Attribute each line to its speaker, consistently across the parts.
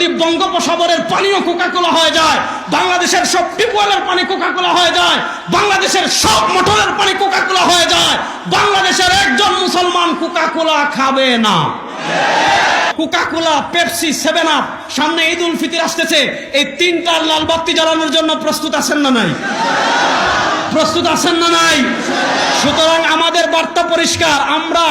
Speaker 1: যদি বঙ্গোপসাগরের পানিও কোকা কোলা হয়ে যায়। বাংলাদেশের সব টিউবওয়েলের পানি কোকা কোলা হয়ে যায়। বাংলাদেশের সব মোটরের পানি কোকা কোলা হয়ে যায়। বাংলাদেশের একজন মুসলমান কোকা কোলা খাবে না। Coca Cola Pepsi seven up সামনে ঈদ উল ফিতর আসতেছে। এই তিনটার লাল বাতি জ্বালানোর জন্য প্রস্তুত আছেন না নাই? প্রস্তুত আছেন না নাই? সুতরাং আমাদের বার্তা পরিষ্কার, আমরা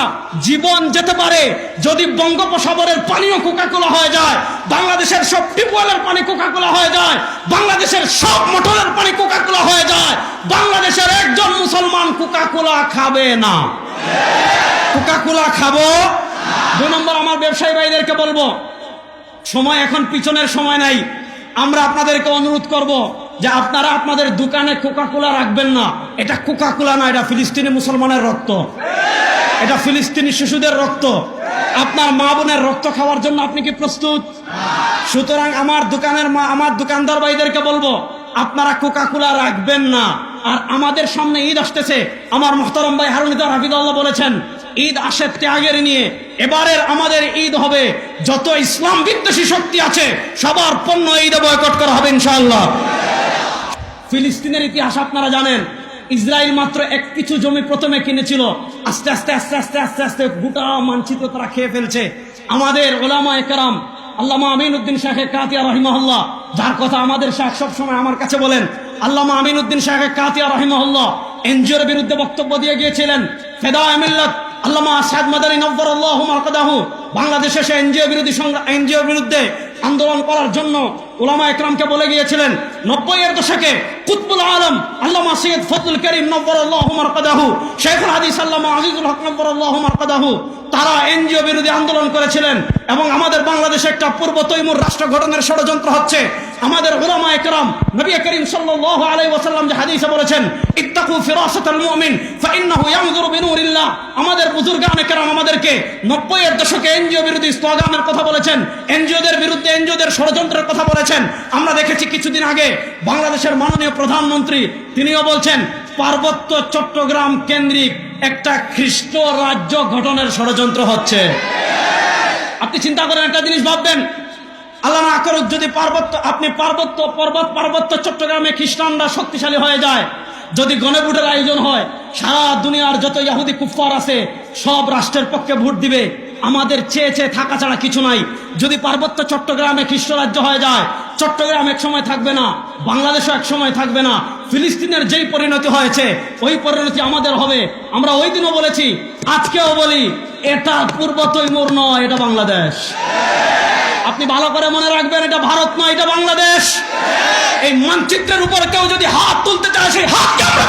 Speaker 1: জীবন যেতে পারে যদি বঙ্গোপসাগরের পানিও কোকাকোলা হয়ে যায়, বাংলাদেশের সব টিউবওয়েলের পানি কোকাকোলা হয়ে যায়, বাংলাদেশের সব মোটরের পানি কোকাকোলা হয়ে যায়, বাংলাদেশের একজন মুসলমান কোকাকোলা খাবে না। কোকাকোলা খাব? দুই নম্বর, আমার ব্যবসায়ী ভাইদেরকে বলব, সময় এখন পিছনের সময় নাই, আমরা আপনাদেরকে অনুরোধ করব যে আপনারা আপনাদের দোকানে কোকা কোলা রাখবেন না। এটা কোকা কোলা না, এটা ফিলিস্তিনি মুসলমানের রক্ত। এটা ফিলিস্তিনি শিশুদের রক্ত। আপনার মা বোনের রক্ত খাওয়ার জন্য আপনি কি প্রস্তুত? সুতরাং আমার দোকানের মা, আমার দোকানদার ভাইদেরকে বলব, আপনারা কোকা কোলা রাখবেন না। আর আমাদের সামনে ঈদ আসতেছে। আমার মোহতরম ভাই হারুনিদার হাফিদুল্লাহ বলেছেন, ঈদ আসে ত্যাগের নিয়ে। এবারের আমাদের ঈদ হবে, যত ইসলাম বিদ্বেষী শক্তি আছে, সবার পণ্য ঈদে বয়কট করা হবে ইনশাআল্লাহ। ফিলিস্তিনের ইতিহাস আপনারা জানেন। ইসরায়েল মাত্র এক কিছু জমি প্রথমে কিনেছিল। আস্তে আস্তে আস্তে আস্তে আস্তে আস্তে গোটা মানচিত্র তারা খেয়ে ফেলছে। আমাদের ওলামা একরাম, আল্লামা আমিন উদ্দিন শাহে কাতিয়া রহিমহল্লা যার কথা আমাদের শাহ সবসময় আমার কাছে বলেন, আল্লামা আমিন উদ্দিন শাহে কাতিয়া রহিমহল্লা এনজিওর বিরুদ্ধে বক্তব্য দিয়ে গিয়েছিলেন, ফেদা মিল্লাত আল্লামা আসাদ মাদানী নব্বর আল্লাহ বাংলাদেশে সে এনজিও বিরোধী এনজিওর বিরুদ্ধে আন্দোলন করার জন্য ওলামা একরামকে বলে গিয়েছিলেন নব্বই এর দশকে কুতবুল আলম আল্লামা সৈয়দ ফজল করিম নব্বর আল্লাহ মারকাদাহু, শেখুল হাদিস আল্লামা আজিজুল হক নব্বর আল্লাহ মারকাদাহু তারা এনজিও বিরোধী আন্দোলন করেছিলেন এবং আমাদের বাংলাদেশে একটা পূর্ব তৈমুর রাষ্ট্র গঠনের ষড়যন্ত্র হচ্ছে। আমাদের ওলামা একরাম নবী করিম সাল্লাল্লাহু আলাইহি ওয়াসাল্লাম যে হাদিসে বলেছেন, ইত্তাকু ফিরাসাতাল মুমিন, ফাইন্নাহু ইয়ানজুরু বিনুরিল্লাহ। আমাদের বুজুর্গান একরাম আমাদেরকে 90 এর দশকে এনজিও বিরোধী স্লোগানের কথা বলেছেন, এনজিওদের বিরুদ্ধে এনজিওদের ষড়যন্ত্রের কথা বলেছেন। আমরা দেখেছি কিছুদিন আগে বাংলাদেশের মাননীয় প্রধানমন্ত্রী, তিনিও বলছেন পার্বত্য চট্টগ্রাম কেন্দ্রিক একটা খ্রিস্ট রাজ্য গঠনের ষড়যন্ত্র হচ্ছে। আপনি চিন্তা করেন, একটা জিনিস ভাববেন, আল্লাহ না করুক, যদি পার্বত্য, আপনি পার্বত্য, পর্বত, পার্বত্য চট্টগ্রামে খ্রিস্টানরা শক্তিশালী হয়ে যায়, যদি গণভোটের আয়োজন হয়, সারা দুনিয়ার যত ইয়াহুদি কুফার আছে, সব রাষ্ট্রের পক্ষে ভোট দিবে। আমাদের চেয়ে চেয়ে থাকা ছাড়া কিছু নাই। যদি পার্বত্য চট্টগ্রামে খ্রিস্ট রাজ্য হয়ে যায় চট্টগ্রাম এক সময় থাকবে না, বাংলাদেশও এক সময় থাকবে না, ফিলিস্তিনের যেই পরিণতি হয়েছে, ওই পরিণতি আমাদের হবে। আমরা ওই দিনও বলেছি, আজকেও বলি, এটা পূর্ব তৈমুর নয়, এটা বাংলাদেশ। আপনি ভালো করে মনে রাখবেন, এটা ভারত নয়, এটা বাংলাদেশ। এই মানচিত্রের উপর কেউ যদি হাত তুলতে চায়, সেই হাতকে আমরা